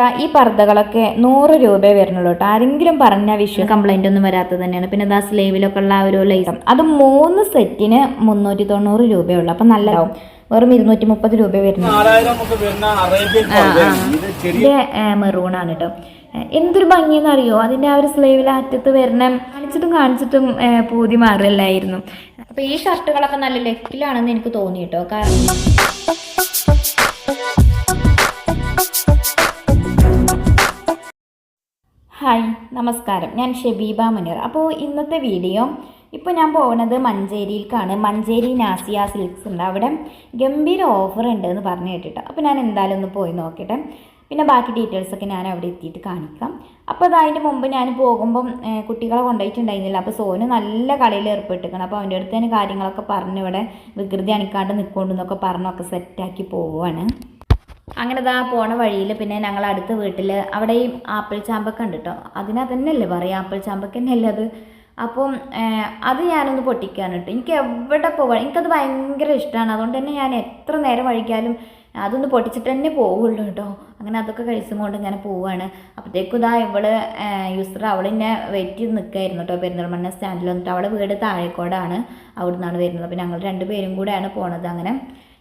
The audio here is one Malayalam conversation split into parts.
ഈ പർദ്ദകളൊക്കെ നൂറ് രൂപ വരുന്നുള്ളൂ കേട്ടോ. ആരെങ്കിലും പറഞ്ഞ വിഷയം. കംപ്ലൈന്റ് ഒന്നും വരാത്തത് തന്നെയാണ്. പിന്നെ ദാ സ്ലീവിലൊക്കെ ഉള്ള ആ ഒരു ലൈസം അത് മൂന്ന് സെറ്റിന് മുന്നൂറ്റി തൊണ്ണൂറ് രൂപയുള്ളൂ. അപ്പം നല്ലതാവും വെറും ഇരുന്നൂറ്റി മുപ്പത് രൂപ വരുന്നു മെറൂൺ ആണ് കേട്ടോ. എന്തൊരു ഭംഗിയെന്ന് അറിയോ അതിന്റെ ആ ഒരു സ്ലീവിൽ അറ്റത്ത് വരണം കാണിച്ചിട്ടും കാണിച്ചിട്ടും പൂതി മാറില്ലായിരുന്നു. അപ്പോൾ ഈ ഷർട്ടുകളൊക്കെ നല്ല ലെക്കിലാണെന്ന് എനിക്ക് തോന്നിട്ടോ കാരണം ഹായ് നമസ്കാരം. ഞാൻ ഷെബീബ മുനീർ. അപ്പോൾ ഇന്നത്തെ വീഡിയോ ഇപ്പോൾ ഞാൻ പോകുന്നത് മഞ്ചേരിയിലേക്കാണ് മഞ്ചേരി നാസിയ സിൽക്സ് ഉണ്ട്. അവിടെ ഗംഭീര ഓഫർ ഉണ്ട് എന്ന് പറഞ്ഞു കേട്ടിട്ട്. അപ്പോൾ ഞാൻ എന്തായാലും ഒന്ന് പോയി നോക്കട്ടെ. പിന്നെ ബാക്കി ഡീറ്റെയിൽസൊക്കെ ഞാൻ അവിടെ എത്തിയിട്ട് കാണിക്കാം. അപ്പോൾ അതതിന്റെ മുമ്പ് ഞാൻ പോകുമ്പം കുട്ടികളെ കൊണ്ടുപോയിട്ടുണ്ടായിരുന്നില്ല. അപ്പോൾ സോന് നല്ല കളിയിൽ ഏർപ്പെട്ടിരിക്കണം. അപ്പോൾ അവന്റെ അടുത്ത് തന്നെ കാര്യങ്ങളൊക്കെ പറഞ്ഞ് ഇവിടെ വികൃതി അണിക്കാണ്ട് നിൽക്കൊണ്ടെന്നൊക്കെ പറഞ്ഞൊക്കെ സെറ്റാക്കി പോവുകയാണ് അങ്ങനെ ദാ പോണ വഴിയിൽ പിന്നെ ഞങ്ങൾ അടുത്ത വീട്ടിൽ അവിടെയും ആപ്പിൾ ചാമ്പക്ക ഉണ്ട് കേട്ടോ അതിനാ തന്നെയല്ലേ പറയാം? ആപ്പിൾ ചാമ്പക്ക തന്നെയല്ലേ അത്? അപ്പം അത് ഞാനൊന്ന് പൊട്ടിക്കാൻ കേട്ടോ എനിക്ക് എവിടെ പോകാൻ എനിക്കത് ഭയങ്കര ഇഷ്ടമാണ് അതുകൊണ്ട് തന്നെ ഞാൻ എത്ര നേരം വഴിക്കാലും അതൊന്ന് പൊട്ടിച്ചിട്ട് തന്നെ പോവുള്ളൂ കേട്ടോ അങ്ങനെ അതൊക്കെ കഴിച്ചും കൊണ്ട് ഇങ്ങനെ പോവുകയാണ് അപ്പോഴത്തേക്കും ഇതാ ഇവൾ യൂസർ അവളിന്നെ വെയിറ്റ് ചെയ്ത് നിൽക്കായിരുന്നു കേട്ടോ പെരിന്തൽമണ്ണ സ്റ്റാൻഡിൽ വന്നിട്ട് അവളെ വീട് താഴേക്കോടാണ്. അവിടെ നിന്നാണ് വരുന്നത്. അപ്പോൾ ഞങ്ങൾ രണ്ടുപേരും കൂടെയാണ് പോണത് അങ്ങനെ.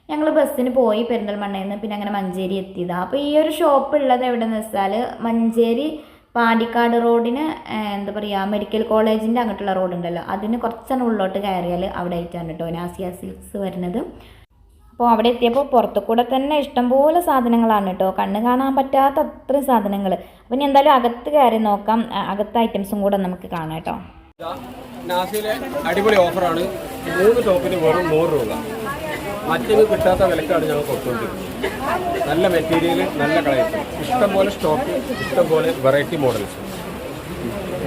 ഞങ്ങൾ ബസ്സിന് പോയി പെരിന്തൽമണ്ണയിൽ നിന്ന് പിന്നെ അങ്ങനെ മഞ്ചേരി എത്തിയതാണ് അപ്പോൾ ഈ ഒരു ഷോപ്പ് ഉള്ളത് എവിടെയെന്ന് വെച്ചാൽ മഞ്ചേരി പാണ്ടിക്കാട് റോഡിന് എന്താ പറയുക മെഡിക്കൽ കോളേജിന്റെ അങ്ങോട്ടുള്ള റോഡ് ഉണ്ടല്ലോ. അതിന് കുറച്ചാണ് ഉള്ളോട്ട് കയറിയാൽ അവിടെ ആയിട്ടാണ് കേട്ടോ നാസിയ സിൽക്സ് വരുന്നത്. അപ്പോൾ അവിടെ എത്തിയപ്പോൾ പുറത്തു കൂടെ തന്നെ ഇഷ്ടംപോലെ സാധനങ്ങളാണ് കേട്ടോ കണ്ണ് കാണാൻ പറ്റാത്ത അത്രയും സാധനങ്ങൾ അപ്പം ഇനി എന്തായാലും അകത്ത് കയറി നോക്കാം. അകത്ത് ഐറ്റംസും കൂടെ നമുക്ക് കാണാം കേട്ടോ അടിപൊളി ഓഫറാണ് മൂന്ന് ടോപ്പിന് വെറും നൂറ് രൂപ. മറ്റൊന്ന് കിട്ടാത്ത വിലക്കാണ് ഞങ്ങൾ കൊടുത്തുകൊണ്ടിരിക്കുന്നത് നല്ല മെറ്റീരിയൽ നല്ല കളക്ഷൻ ഇഷ്ടംപോലെ സ്റ്റോക്ക് ഇഷ്ടംപോലെ വെറൈറ്റി മോഡൽസ്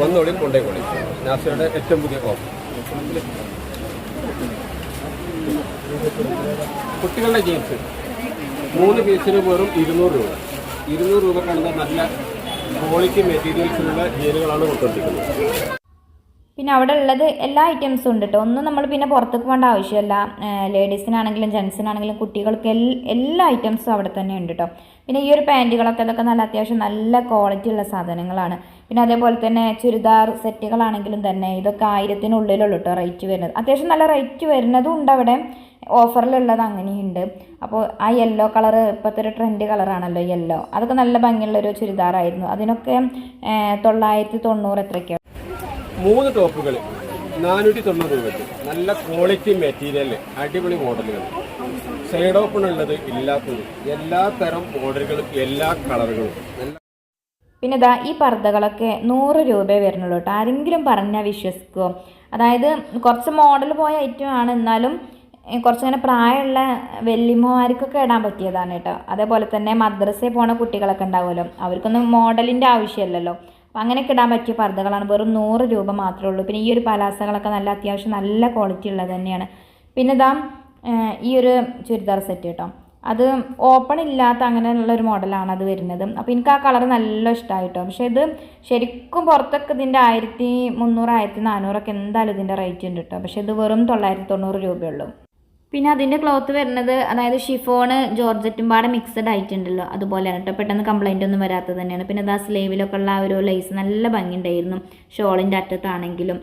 വന്നോളിൽ കൊണ്ടേക്കോളി നാസിയുടെ ഏറ്റവും പുതിയ ഓഫർ കുട്ടികളുടെ ജീൻസ് മൂന്ന് പീസിന് വെറും ഇരുന്നൂറ് രൂപ. ഇരുന്നൂറ് രൂപ കാണുന്ന നല്ല ക്വാളിറ്റി മെറ്റീരിയൽസിലുള്ള ജീനുകളാണ് കൊടുത്തുകൊണ്ടിരിക്കുന്നത് പിന്നെ അവിടെ ഉള്ളത് എല്ലാ ഐറ്റംസും ഉണ്ട് കേട്ടോ ഒന്നും നമ്മൾ പിന്നെ പുറത്തേക്ക് പോകേണ്ട ആവശ്യമില്ല. ലേഡീസിനാണെങ്കിലും ജെൻസിനാണെങ്കിലും കുട്ടികൾക്ക് എല്ലാ ഐറ്റംസും അവിടെ തന്നെ ഉണ്ട് കേട്ടോ പിന്നെ ഈ ഒരു പാന്റുകളൊക്കെ ഇതൊക്കെ നല്ല അത്യാവശ്യം നല്ല ക്വാളിറ്റി ഉള്ള സാധനങ്ങളാണ്. പിന്നെ അതേപോലെ തന്നെ ചുരിദാർ സെറ്റുകളാണെങ്കിലും തന്നെ ഇതൊക്കെ ആയിരത്തിനുള്ളിലുള്ളൂ കേട്ടോ റേറ്റ് വരുന്നത്. അത്യാവശ്യം നല്ല റേറ്റ് വരുന്നതും ഉണ്ട് അവിടെ. ഓഫറിലുള്ളത് അങ്ങനെയുണ്ട് അപ്പോൾ ആ യെല്ലോ കളർ ഇപ്പോഴത്തെ ഒരു ട്രെൻഡ് കളറാണല്ലോ യെല്ലോ അതൊക്കെ നല്ല ഭംഗിയുള്ളൊരു ചുരിദാറായിരുന്നു. അതിനൊക്കെ തൊള്ളായിരത്തി തൊണ്ണൂറ് എത്രയ്ക്കോ മൂന്ന് ടോപ്പുകൾ നാനൂറ്റി തൊണ്ണൂറ് രൂപയ്ക്ക്. നല്ല ക്വാളിറ്റി മെറ്റീരിയൽ അടിപൊളി മോഡലുകൾ സൈഡ് ഓപ്പൺ ഉള്ളത് ഇല്ലാത്തത് എല്ലാ തരം മോഡലുകളും എല്ലാ കളറുകളും പിന്നെ ഇതാ ഈ പർദ്ദകളൊക്കെ നൂറ് രൂപയെ വരുന്നുള്ളൂ കേട്ടോ. ആരെങ്കിലും പറഞ്ഞാൽ വിശ്വസിക്കുമോ അതായത് കുറച്ച് മോഡൽ പോയ ഐറ്റം ആണ്. എന്നാലും കുറച്ചിങ്ങനെ പ്രായമുള്ള വെല്ലിമ്മമാർക്കൊക്കെ ഇടാൻ പറ്റിയതാണ് കേട്ടോ. അതേപോലെ തന്നെ മദ്രസയിൽ പോണ കുട്ടികളൊക്കെ ഉണ്ടാവുമല്ലോ. അവർക്കൊന്നും മോഡലിന്റെ ആവശ്യമില്ലല്ലോ. അപ്പം അങ്ങനെയൊക്കെ ഇടാൻ പറ്റിയ പർദ്ദകളാണ്. വെറും നൂറ് രൂപ മാത്രമേ ഉള്ളൂ. പിന്നെ ഈ ഒരു പലാസകളൊക്കെ നല്ല അത്യാവശ്യം നല്ല ക്വാളിറ്റി ഉള്ളത് തന്നെയാണ്. പിന്നെ ഇതാ ഈ ഒരു ചുരിദാർ സെറ്റ് കേട്ടോ. അത് ഓപ്പൺ ഇല്ലാത്ത അങ്ങനെയുള്ള ഒരു മോഡലാണ് അത് വരുന്നത്. അപ്പോൾ എനിക്ക് ആ കളർ നല്ല ഇഷ്ടമായിട്ടോ. പക്ഷേ ഇത് ശരിക്കും പുറത്തൊക്കെ ഇതിന്റെ ആയിരത്തി മുന്നൂറ് ആയിരത്തി നാനൂറൊക്കെ എന്തായാലും ഇതിന്റെ റേറ്റ് ഉണ്ട് കേട്ടോ. പക്ഷേ ഇത് വെറും തൊള്ളായിരത്തി തൊണ്ണൂറ് രൂപയുള്ളൂ പിന്നെ അതിന്റെ ക്ലോത്ത് വരുന്നത് അതായത് ഷിഫോണ് ജോർജറ്റും പാടെ മിക്സഡ് ആയിട്ടുണ്ടല്ലോ അതുപോലെയാണ് കേട്ടോ പെട്ടെന്ന് കംപ്ലൈന്റ് ഒന്നും വരാത്തത് തന്നെയാണ്. പിന്നെ അത് ആ സ്ലീവിലൊക്കെ ഉള്ള ആ ഒരു ലേസ് നല്ല ഭംഗിയുണ്ടായിരുന്നു. ഷോളിന്റെ അറ്റത്താണെങ്കിലും.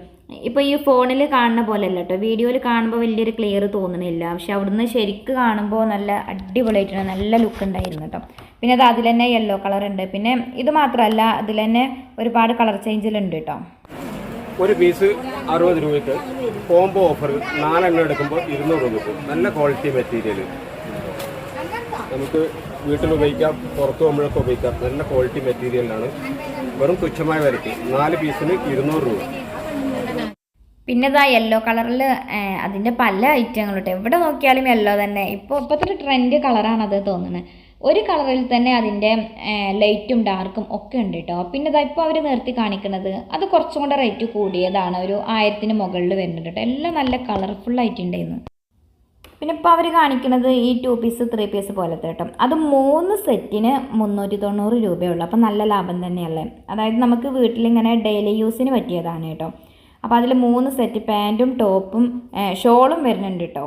ഇപ്പോൾ ഈ ഫോണിൽ കാണുന്ന പോലെ അല്ല കേട്ടോ വീഡിയോയിൽ കാണുമ്പോൾ വലിയൊരു ക്ലിയർ തോന്നണില്ല. പക്ഷെ അവിടുന്ന് ശരിക്ക് കാണുമ്പോൾ നല്ല അടിപൊളിയായിട്ടാണ് നല്ല ലുക്ക് ഉണ്ടായിരുന്നു കേട്ടോ പിന്നെ അത് അതിൽ തന്നെ യെല്ലോ കളർ ഉണ്ട്. പിന്നെ ഇത് മാത്രമല്ല അതിൽ തന്നെ ഒരുപാട് കളർ ചേഞ്ചിലുണ്ട് കേട്ടോ ഒരു പീസ് അറുപത് രൂപയ്ക്ക് കോംബോ ഓഫർ നാലെണ്ണം എടുക്കുമ്പോൾ ഇരുന്നൂറ് രൂപയ്ക്ക്. നല്ല ക്വാളിറ്റി മെറ്റീരിയൽ നമുക്ക് വീട്ടിൽ ഉപയോഗിക്കാം പുറത്ത് പോകുമ്പോഴൊക്കെ ഉപയോഗിക്കാം. നല്ല ക്വാളിറ്റി മെറ്റീരിയലാണ് വെറും തുച്ഛമായ വിലയ്ക്ക് നാല് പീസിന് ഇരുന്നൂറ് രൂപ. പിന്നെ ഇതാ യെല്ലോ കളറിൽ അതിന്റെ പല ഐറ്റങ്ങളും കേട്ടോ എവിടെ നോക്കിയാലും യെല്ലോ തന്നെ. ഇപ്പോൾ ഇപ്പോഴത്തെ ട്രെൻഡ് കളറാണത് തോന്നുന്നത്. ഒരു കളറിൽ തന്നെ അതിന്റെ ലൈറ്റും ഡാർക്കും ഒക്കെ ഉണ്ട് കേട്ടോ പിന്നെ ഇതാ ഇപ്പോൾ അവർ നിർത്തി കാണിക്കുന്നത് അത് കുറച്ചും കൂടെ റേറ്റ് കൂടിയതാണ്. ഒരു ആയിരത്തിന് മുകളിൽ വരുന്നുണ്ട് കേട്ടോ എല്ലാം നല്ല കളർഫുൾ ആയിട്ടുണ്ടായിരുന്നു പിന്നെ ഇപ്പോൾ അവർ കാണിക്കുന്നത് ഈ ടു പീസ് ത്രീ പീസ് പോലത്തെ കേട്ടോ അത് മൂന്ന് സെറ്റിന് മുന്നൂറ്റി തൊണ്ണൂറ് രൂപയുള്ളൂ. അപ്പോൾ നല്ല ലാഭം തന്നെയല്ലേ? അതായത് നമുക്ക് വീട്ടിലിങ്ങനെ ഡെയിലി യൂസിന് പറ്റിയതാണ് കേട്ടോ അപ്പോൾ അതിൽ മൂന്ന് സെറ്റ് പാന്റും ടോപ്പും ഷോളും വരുന്നുണ്ട് കേട്ടോ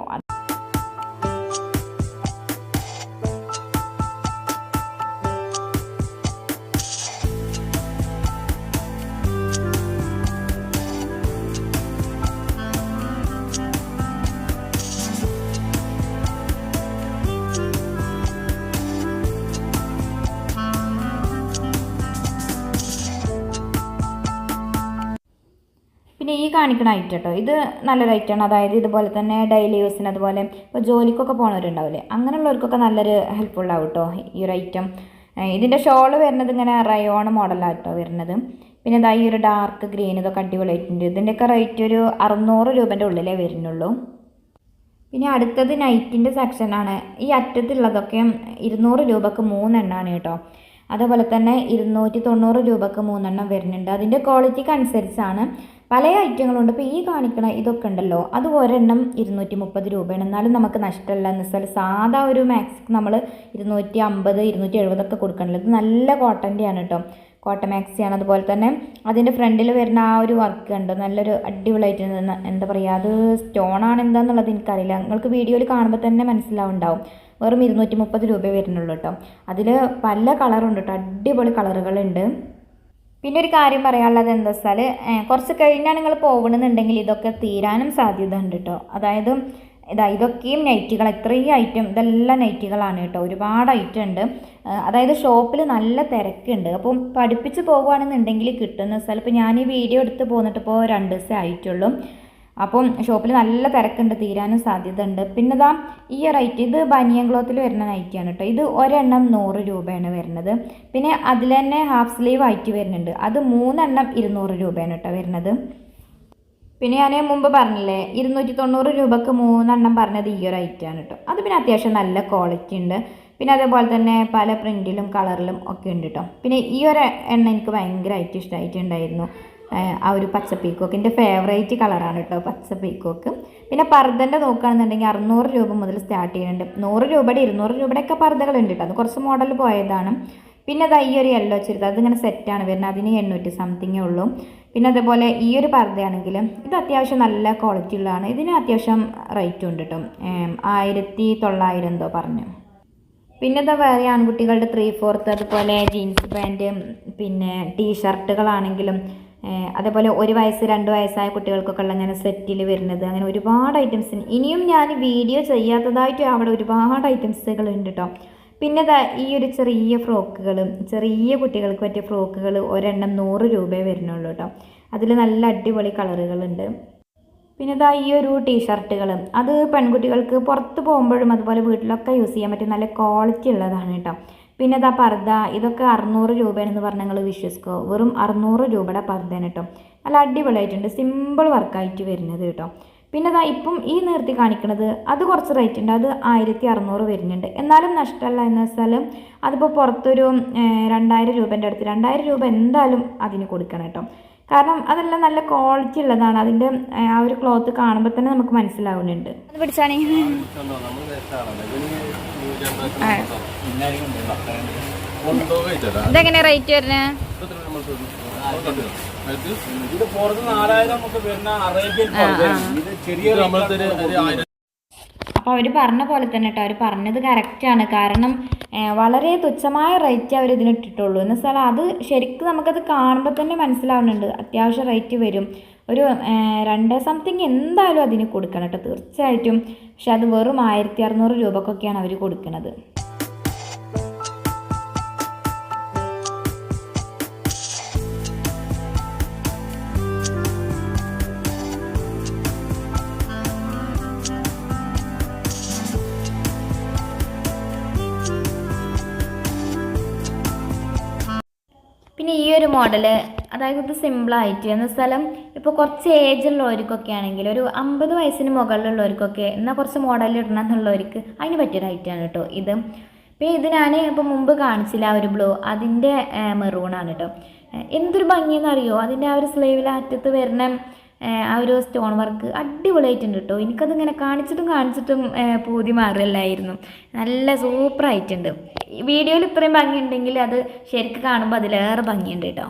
കാണിക്കുന്ന ഐറ്റം കേട്ടോ ഇത് നല്ലൊരു ഐറ്റമാണ് അതായത് ഇതുപോലെ തന്നെ ഡെയിലി യൂസിന് അതുപോലെ ഇപ്പോൾ ജോലിക്കൊക്കെ പോകുന്നവരുണ്ടാവില്ലേ അങ്ങനെയുള്ളവർക്കൊക്കെ നല്ലൊരു ഹെൽപ്ഫുൾ ആവും കേട്ടോ ഈ ഒരു ഐറ്റം ഇതിന്റെ ഷോൾ വരുന്നത് ഇങ്ങനെ റയോൺ മോഡലാണ് കേട്ടോ വരുന്നത്. പിന്നെ ഇതാ ഈ ഒരു ഡാർക്ക് ഗ്രീൻ ഇതൊക്കെ അടിപൊളിയായിട്ടുണ്ട്. ഇതിന്റെയൊക്കെ റേറ്റ് ഒരു അറുന്നൂറ് രൂപേന്റെ ഉള്ളിലേ വരുന്നുള്ളൂ. പിന്നെ അടുത്തത് നൈറ്റിന്റെ സെക്ഷനാണ് ഈ അറ്റത്തുള്ളതൊക്കെ ഇരുന്നൂറ് രൂപക്ക് മൂന്നെണ്ണമാണ് കേട്ടോ അതേപോലെ തന്നെ ഇരുന്നൂറ്റി തൊണ്ണൂറ് രൂപക്ക് മൂന്നെണ്ണം വരുന്നുണ്ട്. അതിന്റെ ക്വാളിറ്റിക്ക് അനുസരിച്ചാണ് പല ഐറ്റങ്ങളുണ്ട്. ഇപ്പോൾ ഈ കാണിക്കണ ഇതൊക്കെ ഉണ്ടല്ലോ. അത് ഒരെണ്ണം ഇരുന്നൂറ്റി മുപ്പത് രൂപയാണ്. എന്നാലും നമുക്ക് നഷ്ടമല്ല. എന്ന് വെച്ചാൽ സാധാ ഒരു മാക്സിക്ക് നമ്മൾ ഇരുന്നൂറ്റി അമ്പത് ഇരുന്നൂറ്റി എഴുപതൊക്കെ കൊടുക്കണല്ലോ. ഇത് നല്ല കോട്ടന്റെയാണ് കേട്ടോ കോട്ടൺ മാക്സിയാണ് അതുപോലെ തന്നെ അതിന്റെ ഫ്രണ്ടിൽ വരുന്ന ആ ഒരു വർക്ക് ഉണ്ട് നല്ലൊരു അടിപൊളിയായിട്ട് എന്താ പറയുക അത് സ്റ്റോൺ ആണ് എന്താണെന്നുള്ളത് എനിക്കറിയില്ല. നിങ്ങൾക്ക് വീഡിയോയിൽ കാണുമ്പോൾ തന്നെ മനസ്സിലാവുണ്ടാവും. വെറും ഇരുന്നൂറ്റി മുപ്പത് രൂപ വരുന്നുള്ളൂ കേട്ടോ അതിൽ പല കളറുണ്ട് കേട്ടോ അടിപൊളി കളറുകളുണ്ട് പിന്നെ ഒരു കാര്യം പറയാനുള്ളത് എന്താ വെച്ചാൽ കുറച്ച് കഴിഞ്ഞാൽ നിങ്ങൾ പോകണമെന്നുണ്ടെങ്കിൽ ഇതൊക്കെ തീരാനും സാധ്യത ഉണ്ട് കേട്ടോ അതായത് ഇതാ ഇതൊക്കെയും നൈറ്റികൾ ഇത്രയും ഐറ്റം ഇതെല്ലാം നൈറ്റികളാണ് കേട്ടോ ഒരുപാട് ഐറ്റം ഉണ്ട്. അതായത് ഷോപ്പിൽ നല്ല തിരക്കുണ്ട്. അപ്പം പഠിപ്പിച്ച് പോകുകയാണെന്നുണ്ടെങ്കിൽ കിട്ടുന്ന സ്ഥലം ഇപ്പോൾ ഞാൻ ഈ വീഡിയോ എടുത്ത് പോന്നിട്ട് ഇപ്പോൾ രണ്ട് ദിവസമേ ആയിട്ടുള്ളൂ. അപ്പം ഷോപ്പിൽ നല്ല തിരക്കുണ്ട് തീരാനും സാധ്യത ഉണ്ട് പിന്നെ ഇതാ ഈ റേറ്റ് ഇത് ബനിയൻ ക്ലോത്തിൽ വരുന്ന നൈറ്റിയാണ് കേട്ടോ ഇത് ഒരെണ്ണം നൂറ് രൂപയാണ് വരുന്നത്. പിന്നെ അതിൽ തന്നെ ഹാഫ് സ്ലീവ് ആയിട്ട് വരുന്നുണ്ട്. അത് മൂന്നെണ്ണം ഇരുന്നൂറ് രൂപയാണ് കേട്ടോ വരുന്നത്. പിന്നെ ഞാൻ മുമ്പ് പറഞ്ഞില്ലേ ഇരുന്നൂറ്റി തൊണ്ണൂറ് രൂപക്ക് മൂന്നെണ്ണം പറഞ്ഞത് ഈ ഒരു ഐറ്റമാണ് കേട്ടോ അത് പിന്നെ അത്യാവശ്യം നല്ല ക്വാളിറ്റി ഉണ്ട്. പിന്നെ അതേപോലെ തന്നെ പല പ്രിന്റിലും കളറിലും ഒക്കെ ഉണ്ട് കേട്ടോ പിന്നെ ഈ ഒരു എണ്ണ എനിക്ക് ഭയങ്കരമായിട്ട് ഇഷ്ടമായിട്ടുണ്ടായിരുന്നു ആ ഒരു പച്ച പീക്കോക്ക് എന്റെ ഫേവറേറ്റ് കളറാണ് കേട്ടോ പച്ച പീക്കോക്ക്. പിന്നെ പർദ്ദന്റെ നോക്കുകയാണെന്നുണ്ടെങ്കിൽ അറുന്നൂറ് രൂപ മുതൽ സ്റ്റാർട്ട് ചെയ്യുന്നുണ്ട്. നൂറ് രൂപയുടെ ഇരുന്നൂറ് രൂപയുടെ ഒക്കെ പർദ്ദകളുണ്ട് കേട്ടോ. അത് കുറച്ച് മോഡൽ പോയതാണ്. പിന്നെ അത് ഈ ഒരു യെല്ലോ ചുരിദാർ അതിങ്ങനെ സെറ്റാണ് വരുന്നത്. അതിന് എണ്ണൂറ്റി സംതിങ്ങേ ഉള്ളൂ. പിന്നെ അതേപോലെ ഈ ഒരു പർദ്ദയാണെങ്കിൽ ഇത് അത്യാവശ്യം നല്ല ക്വാളിറ്റി ഉള്ളതാണ്. ഇതിന് അത്യാവശ്യം റേറ്റും ഉണ്ട് കേട്ടോ. ആയിരത്തി തൊള്ളായിരം എന്തോ പറഞ്ഞു. പിന്നെ ഇതാ വേറെ ആൺകുട്ടികളുടെ ത്രീ ഫോർത്ത് അതുപോലെ ജീൻസ് പാന്റ് പിന്നെ ടീഷർട്ടുകളാണെങ്കിലും അതേപോലെ ഒരു വയസ്സ് രണ്ട് വയസ്സായ കുട്ടികൾക്കൊക്കെ ഉള്ള അങ്ങനെ സെറ്റിൽ വരുന്നത്. അങ്ങനെ ഒരുപാട് ഐറ്റംസ് ഇനിയും ഞാൻ വീഡിയോ ചെയ്യാത്തതായിട്ട് അവിടെ ഒരുപാട് ഐറ്റംസുകൾ ഉണ്ട് കേട്ടോ പിന്നെ ഈ ഒരു ചെറിയ ഫ്രോക്കുകൾ ചെറിയ കുട്ടികൾക്ക് പറ്റിയ ഫ്രോക്കുകൾ ഒരെണ്ണം നൂറ് രൂപയെ വരുന്നുള്ളൂ കേട്ടോ അതിൽ നല്ല അടിപൊളി കളറുകളുണ്ട്. പിന്നെ ഇതാ ഈ ഒരു ടീഷർട്ടുകൾ അത് പെൺകുട്ടികൾക്ക് പുറത്ത് പോകുമ്പോഴും അതുപോലെ വീട്ടിലൊക്കെ യൂസ് ചെയ്യാൻ പറ്റും നല്ല ക്വാളിറ്റി ഉള്ളതാണ് കേട്ടോ പിന്നെ ഇതാ പർദ്ദ ഇതൊക്കെ അറുന്നൂറ് രൂപയാണെന്ന് പറഞ്ഞാൽ നിങ്ങൾ വിശ്വസിക്കോ. വെറും അറുന്നൂറ് രൂപയുടെ പർദ്ദയാണ് കേട്ടോ. നല്ല അടിപൊളിയായിട്ടുണ്ട്. സിമ്പിൾ വർക്കായിട്ട് വരുന്നത് കേട്ടോ. പിന്നെ ഇതാ ഇപ്പം ഈ നിർത്തി കാണിക്കുന്നത് അത് കുറച്ച് റേറ്റ് ഉണ്ട്. അത് ആയിരത്തി അറുന്നൂറ് വരുന്നുണ്ട്. എന്നാലും നഷ്ടമല്ല എന്ന് വെച്ചാൽ അതിപ്പോൾ പുറത്തൊരു രണ്ടായിരം രൂപേന്റെ അടുത്ത് രണ്ടായിരം രൂപ എന്തായാലും അതിന് കൊടുക്കണം കേട്ടോ. കാരണം അതെല്ലാം നല്ല ക്വാളിറ്റി ഉള്ളതാണ്. അതിന്റെ ആ ഒരു ക്ലോത്ത് കാണുമ്പോൾ തന്നെ നമുക്ക് മനസ്സിലാവുന്നുണ്ട്. അത് പിടിച്ചാണേ. ഇതെങ്ങനെ റേറ്റ് വരുന്നത് ഇത് പുറത്ത് നാലായിരം നമുക്ക് വരുന്ന അറേബ്യൻ ചെറിയ അപ്പോൾ അവർ പറഞ്ഞ പോലെ തന്നെ കേട്ടോ അവർ പറഞ്ഞത് കറക്റ്റാണ് കാരണം വളരെ തുച്ഛമായ റേറ്റ് അവർ ഇതിന് ഇട്ടിട്ടുള്ളൂ. എന്ന് വെച്ചാൽ അത് ശരിക്കും നമുക്കത് കാണുമ്പോൾ തന്നെ മനസ്സിലാവുന്നുണ്ട്. അത്യാവശ്യം റേറ്റ് വരും. ഒരു രണ്ട് സംതിങ് എന്തായാലും അതിന് കൊടുക്കണം കേട്ടോ തീർച്ചയായിട്ടും. പക്ഷെ അത് വെറും ആയിരത്തി അറുന്നൂറ് രൂപക്കൊക്കെയാണ് അവർ കൊടുക്കുന്നത്. പിന്നെ ഈ ഒരു മോഡൽ അതായത് ഇത് സിമ്പിളായിട്ട് എന്ന് സ്ഥലം ഇപ്പോൾ കുറച്ച് ഏജ് ഉള്ളവർക്കൊക്കെ ആണെങ്കിൽ ഒരു അമ്പത് വയസ്സിന് മുകളിലുള്ളവർക്കൊക്കെ എന്നാൽ കുറച്ച് മോഡൽ ഇടണം എന്നുള്ളവർക്ക് അതിന് പറ്റിയൊരു ഐറ്റമാണ് കേട്ടോ ഇത്. പിന്നെ ഇത് ഞാൻ ഇപ്പോൾ മുമ്പ് കാണിച്ചില്ല ആ ഒരു ബ്ലൂ അതിന്റെ മെറൂണാണ് കേട്ടോ. എന്തൊരു ഭംഗിയെന്നറിയോ? അതിന്റെ ആ ഒരു സ്ലീവിൽ അറ്റത്ത് വരുന്ന ആ ഒരു സ്റ്റോൺ വർക്ക് അടിപൊളിയായിട്ടുണ്ട് കേട്ടോ എനിക്കതിങ്ങനെ കാണിച്ചിട്ടും കാണിച്ചിട്ടും പൂതി മാറില്ലായിരുന്നു. നല്ല സൂപ്പറായിട്ടുണ്ട്. വീഡിയോയിൽ ഇത്രയും ഭംഗിയുണ്ടെങ്കിൽ അത് ശരിക്കും കാണുമ്പോൾ അതിലേറെ ഭംഗിയുണ്ട് കേട്ടോ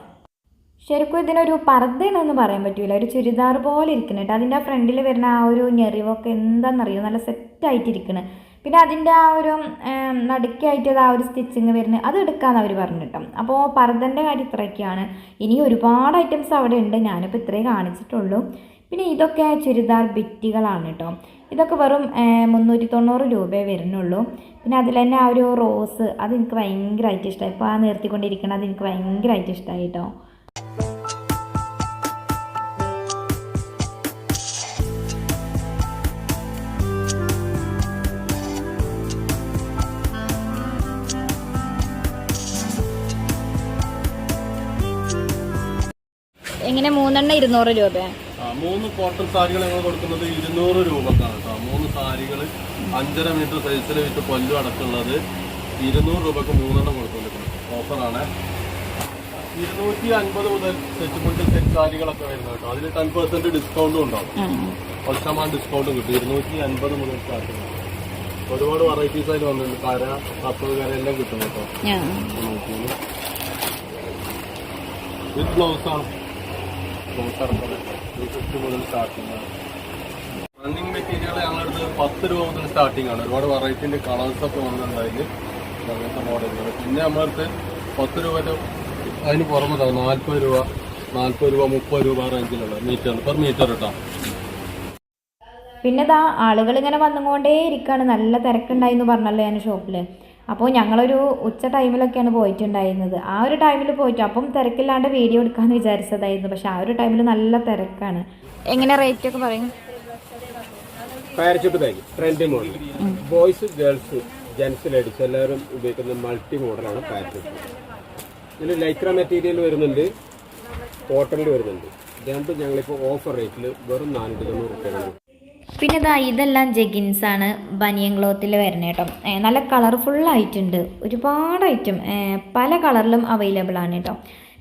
ശരിക്കും ഇതിനൊരു പർദ്ദയാണെന്ന് പറയാൻ പറ്റില്ല ഒരു ചുരിദാർ പോലെ ഇരിക്കണം കേട്ടോ അതിന്റെ ആ ഫ്രണ്ടിൽ വരുന്ന ആ ഒരു ഞെറിവൊക്കെ എന്താണെന്നറിയോ നല്ല സെറ്റായിട്ടിരിക്കണം പിന്നെ അതിന്റെ ആ ഒരു നടുക്കായിട്ട് ആ ഒരു സ്റ്റിച്ചിങ് വരുന്നത് അത് എടുക്കാമെന്ന് അവർ പറഞ്ഞു കേട്ടോ. അപ്പോൾ പർദ്ദന്റെ കാര്യം ഇത്രയൊക്കെയാണ്. ഇനി ഒരുപാട് ഐറ്റംസ് അവിടെ ഉണ്ട്. ഞാനിപ്പോൾ ഇത്രേ കാണിച്ചിട്ടുള്ളൂ. പിന്നെ ഇതൊക്കെ ചുരിദാർ ബിറ്റികളാണ് കേട്ടോ. ഇതൊക്കെ വെറും മുന്നൂറ്റി തൊണ്ണൂറ് രൂപയെ വരുന്നുള്ളൂ. പിന്നെ അതിൽ തന്നെ ആ ഒരു റോസ് അത് എനിക്ക് ഭയങ്കരമായിട്ട് ഇഷ്ടമായി. ഇപ്പോൾ ആ നിർത്തിക്കൊണ്ടിരിക്കണം അത് എനിക്ക് ഭയങ്കരമായിട്ട് ഇഷ്ടമായി കേട്ടോ. എങ്ങനെ മൂന്നെണ്ണം ഇരുന്നൂറ് രൂപ മൂന്ന് കോട്ടൺ സാരികൾ ഞങ്ങൾ കൊടുക്കുന്നത് ഇരുന്നൂറ് രൂപക്കാണ് കേട്ടോ. മൂന്ന് സാരികൾ അഞ്ചര മീറ്റർ സൈസിൽ വിത്ത് പല്ലു അടക്കമുള്ളത്. ഇരുന്നൂറ് രൂപക്ക് മൂന്നെണ്ണം കൊടുത്തുകൊണ്ടിരിക്കുന്നത് ഓഫറാണ് ഇരുന്നൂറ്റി അൻപത് മുതൽ സെറ്റ് മുണ്ട് സെറ്റ് സാരികളൊക്കെ വരുന്നത് കേട്ടോ. അതിൽ ടെൻ പെർസെന്റ് ഡിസ്കൗണ്ടും ഉണ്ടാവും. പത്ത് ശതമാനം ഡിസ്കൗണ്ട് കിട്ടും. ഇരുന്നൂറ്റി അൻപത് മുതൽ സ്റ്റാർട്ട് ചെയ്യും. ഒരുപാട് വെറൈറ്റീസ് അതിൽ വന്നിട്ടുണ്ട്. കര കപ്പത് കര എല്ലാം കിട്ടും കേട്ടോ. വിത്ത് ഇത് ബ്ലൗസാണ് ആണ് റണ്ണിങ് മെറ്റീരിയൽ ഞങ്ങളടുത്ത് പത്ത് രൂപ മുതൽ സ്റ്റാർട്ടിംഗ് ആണ്. ഒരുപാട് വെറൈറ്റിന്റെ കളേഴ്സ് ഒക്കെ വന്നിട്ടുണ്ടായിരുന്നു അങ്ങനത്തെ മോഡലുകൾ പിന്നെ നമ്മളടുത്ത് പത്ത് രൂപ അതിന് പുറമെ നാൽപ്പത് രൂപ നാൽപ്പത് രൂപ മുപ്പത് രൂപ റേഞ്ചിലുള്ള മീറ്റർ പെർ മീറ്റർ കേട്ടോ പിന്നെ ആളുകൾ ഇങ്ങനെ വന്നുകൊണ്ടേ ഇരിക്കുകയാണ് നല്ല തിരക്കുണ്ടായി എന്ന് പറഞ്ഞല്ലോ ഞാൻ ഷോപ്പിൽ അപ്പോൾ ഞങ്ങളൊരു ഉച്ച ടൈമിലൊക്കെയാണ് പോയിട്ടുണ്ടായിരുന്നത്. ആ ഒരു ടൈമിൽ പോയിട്ട്. അപ്പം തിരക്കില്ലാണ്ട് വീഡിയോ എടുക്കാമെന്ന് വിചാരിച്ചതായിരുന്നു. പക്ഷെ ആ ഒരു ടൈമിൽ നല്ല തിരക്കാണ്. എങ്ങനെ റേറ്റ് ഒക്കെ പറയും? Parachute bag trend model boys girls gents ladies എല്ലാവരും ഉപയോഗിക്കുന്ന മൾട്ടി മോഡലാണ് പാരച്യൂട്ട് ഇതിൽ ലൈക്ര മെറ്റീരിയൽ വരുന്നുണ്ട്. കോട്ടണിൽ വരുന്നുണ്ട്. രണ്ടും ഞങ്ങളിപ്പോൾ ഓഫർ റേറ്റിൽ വെറും നാനൂറ്റി തൊണ്ണൂറ് റുപ്യാണ് പിന്നെ ഇതാ ഇതെല്ലാം ആണ് ബനിയൻ ക്ലോത്തിൽ വരുന്നത് കേട്ടോ. നല്ല കളർഫുൾ ആയിട്ടുണ്ട് ഒരുപാട് ഐറ്റം പല കളറിലും അവൈലബിൾ ആണ് കേട്ടോ.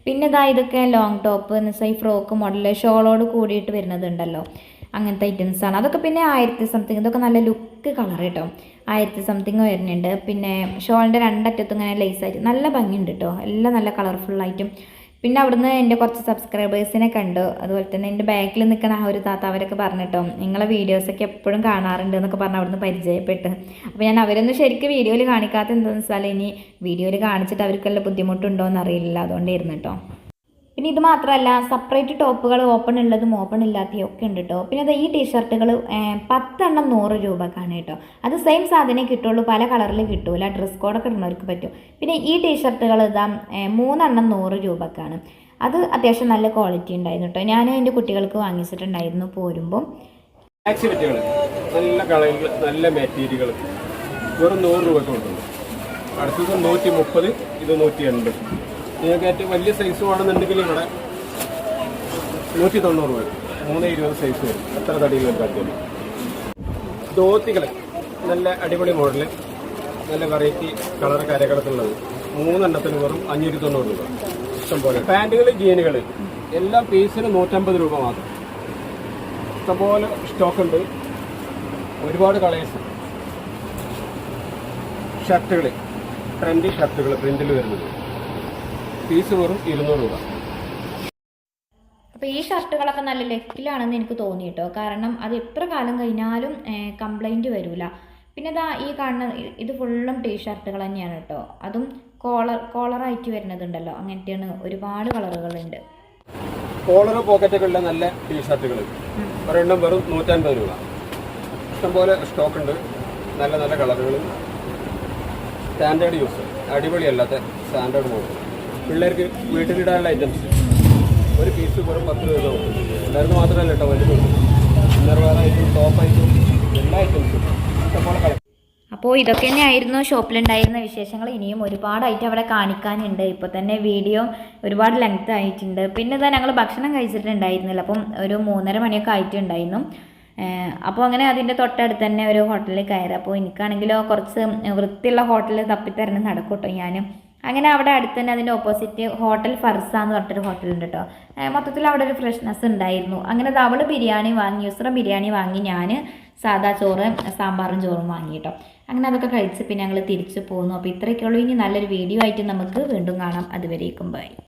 പിന്നെ ഇതാ ഇതൊക്കെ ലോങ് ടോപ്പ് എന്നുവെച്ചാൽ ഈ ഫ്രോക്ക് മോഡൽ ഷോളോട് കൂടിയിട്ട് വരുന്നതുണ്ടല്ലോ. അങ്ങനത്തെ ഐറ്റംസ് ആണ്. അതൊക്കെ പിന്നെ ആയിരത്തി സംതിങ് ഇതൊക്കെ നല്ല ലുക്ക് കളർ കേട്ടോ. ആയിരത്തി സംതിങ് വരുന്നുണ്ട്. പിന്നെ ഷോളിന്റെ രണ്ടറ്റത്തും ഇങ്ങനെ ലേസ് ആയിട്ട് നല്ല ഭംഗിയുണ്ട് കേട്ടോ. എല്ലാം നല്ല കളർഫുൾ ആയിട്ടും പിന്നെ അവിടുന്ന് എന്റെ കുറച്ച് സബ്സ്ക്രൈബേഴ്സിനെ കണ്ടു. അതുപോലെ തന്നെ എന്റെ ബാക്കിൽ നിൽക്കുന്ന ആ ഒരു താത്ത അവരൊക്കെ പറഞ്ഞിട്ടോ നിങ്ങളെ വീഡിയോസൊക്കെ എപ്പോഴും കാണാറുണ്ട് എന്നൊക്കെ പറഞ്ഞ് അവിടുന്ന് പരിചയപ്പെട്ട്. അപ്പോൾ ഞാൻ അവരൊന്നും ശരിക്കും വീഡിയോയിൽ കാണിക്കാത്ത എന്താണെന്ന് വെച്ചാൽ ഇനി വീഡിയോയിൽ കാണിച്ചിട്ട് അവർക്കെല്ലാം ബുദ്ധിമുട്ടുണ്ടോ എന്നറിയില്ല അതുകൊണ്ടായിരുന്നു കേട്ടോ. പിന്നെ ഇത് മാത്രമല്ല സെപ്പറേറ്റ് ടോപ്പുകൾ ഓപ്പൺ ഉള്ളതും ഓപ്പൺ ഇല്ലാത്തതും ഒക്കെ ഉണ്ട് കേട്ടോ പിന്നെ അത് ഈ ടീഷർട്ടുകൾ പത്തെണ്ണം നൂറ് രൂപക്കാണ് കേട്ടോ അത് സെയിം സാധനം കിട്ടുള്ളൂ പല കളറിൽ കിട്ടൂല. ഡ്രസ് കോഡൊക്കെ ഇടുന്നവർക്ക് പറ്റും. പിന്നെ ഈ ടീഷർട്ടുകൾ ഇതാ മൂന്നെണ്ണം നൂറ് രൂപക്കാണ്. അത് അത്യാവശ്യം നല്ല ക്വാളിറ്റി ഉണ്ടായിരുന്നു കേട്ടോ ഞാൻ എന്റെ കുട്ടികൾക്ക് വാങ്ങിച്ചിട്ടുണ്ടായിരുന്നു പോരുമ്പോൾ നല്ല കളറുകൾ നല്ല മെറ്റീരിയലുകൾ വെറും നൂറ് രൂപ അടുത്തത് നൂറ്റി മുപ്പത് ഇത് നൂറ്റി എൺപത് നിങ്ങൾക്ക് ഏറ്റവും വലിയ സൈസ് വേണമെന്നുണ്ടെങ്കിൽ ഇവിടെ നൂറ്റി തൊണ്ണൂറ് രൂപ. മൂന്ന് ഇരുപത് സൈസ് വരും. എത്ര തടിയിൽ വരും ധോത്തികൾ നല്ല അടിപൊളി മോഡൽ നല്ല വെറൈറ്റി കളർ കരകളത്തുള്ളത് മൂന്നെണ്ണത്തിന് വെറും അഞ്ഞൂറ്റി തൊണ്ണൂറ് രൂപ. ഇഷ്ടംപോലെ. പാന്റുകൾ ജീനുകൾ എല്ലാം പീസിന് നൂറ്റമ്പത് രൂപ മാത്രം. ഇഷ്ടംപോലെ സ്റ്റോക്ക് ഉണ്ട്. ഒരുപാട് കളേഴ്സ് ഷർട്ടുകൾ ട്രെൻഡി ഷർട്ടുകൾ പ്രിന്റിൽ വരുന്നത്. പീസ് വെറും ഇരുന്നൂറ് രൂപ. അപ്പോൾ ഈ ഷർട്ടുകളൊക്കെ നല്ല ലെക്കിലാണെന്ന് എനിക്ക് തോന്നി കേട്ടോ കാരണം അത് എത്ര കാലം കഴിഞ്ഞാലും കംപ്ലൈന്റ് വരില്ല പിന്നെ ഇതാ ഈ കാണുന്ന ഇത് ഫുള്ളും ടീ ഷർട്ടുകൾ തന്നെയാണ് കേട്ടോ. അതും കോളർ കോളറായിട്ട് വരുന്നതുണ്ടല്ലോ. അങ്ങനത്തെയാണ് ഒരുപാട് കളറുകളുണ്ട്. കോളർ പോക്കറ്റൊക്കെ ഉള്ള നല്ല ടീഷർട്ടുകൾ ഒരെണ്ണം വെറും നൂറ്റൻപത് രൂപ. ഇഷ്ടംപോലെ സ്റ്റോക്ക് ഉണ്ട് നല്ല നല്ല കളറുകൾ സ്റ്റാൻഡേർഡ് യൂസ്. അടിപൊളിയല്ലാത്ത സ്റ്റാൻഡേർഡ് മോഡൽ. പിള്ളേർക്ക് വീട്ടിലിടാനുള്ള ഐറ്റംസ് ഒരു പീസ് വെറും പത്ത് രൂപ പിള്ളേർക്ക് മാത്രമല്ല കേട്ടോ വലുത് ടോപ്പായിട്ടും ടോപ്പ് ഐറ്റംസ് എല്ലാ ഐറ്റംസും ഇഷ്ടംപോലെ കളക്ട് അപ്പോൾ ഇതൊക്കെ തന്നെയായിരുന്നു ഷോപ്പിലുണ്ടായിരുന്ന വിശേഷങ്ങൾ. ഇനിയും ഒരുപാട് ഐറ്റം അവിടെ കാണിക്കാനുണ്ട്. ഇപ്പോൾ തന്നെ വീഡിയോ ഒരുപാട് ലെങ്ത് ആയിട്ടുണ്ട്. പിന്നെ ഇതാ ഞങ്ങൾ ഭക്ഷണം കഴിച്ചിട്ടുണ്ടായിരുന്നില്ല. അപ്പം ഒരു മൂന്നര മണിയൊക്കെ ആയിട്ടുണ്ടായിരുന്നു. അപ്പോൾ അങ്ങനെ അതിന്റെ തൊട്ടടുത്ത് തന്നെ ഒരു ഹോട്ടലിൽ കയറി. അപ്പോൾ എനിക്കാണെങ്കിലോ കുറച്ച് വൃത്തിയുള്ള ഹോട്ടലിൽ തപ്പിത്തരണം നടക്കൂട്ടോ ഞാൻ അങ്ങനെ അവിടെ അടുത്ത് തന്നെ അതിന്റെ ഓപ്പോസിറ്റ് ഹോട്ടൽ ഫർസ എന്ന് പറഞ്ഞിട്ടൊരു ഹോട്ടലുണ്ട് കേട്ടോ മൊത്തത്തിൽ അവിടെ ഒരു ഫ്രഷ്നെസ് ഉണ്ടായിരുന്നു. അങ്ങനെ അവൾ ബിരിയാണി വാങ്ങി യുസ്ര ബിരിയാണി വാങ്ങി ഞാൻ സാധാ ചോറ് സാമ്പാറും ചോറും വാങ്ങി കേട്ടോ അങ്ങനെ അതൊക്കെ കഴിച്ച് പിന്നെ ഞങ്ങൾ തിരിച്ചു പോന്നു. അപ്പോൾ ഇത്രയൊക്കെയുള്ളൂ. ഇനി നല്ലൊരു വീഡിയോ ആയിട്ട് നമുക്ക് വീണ്ടും കാണാം. അതുവരേക്കും ബൈ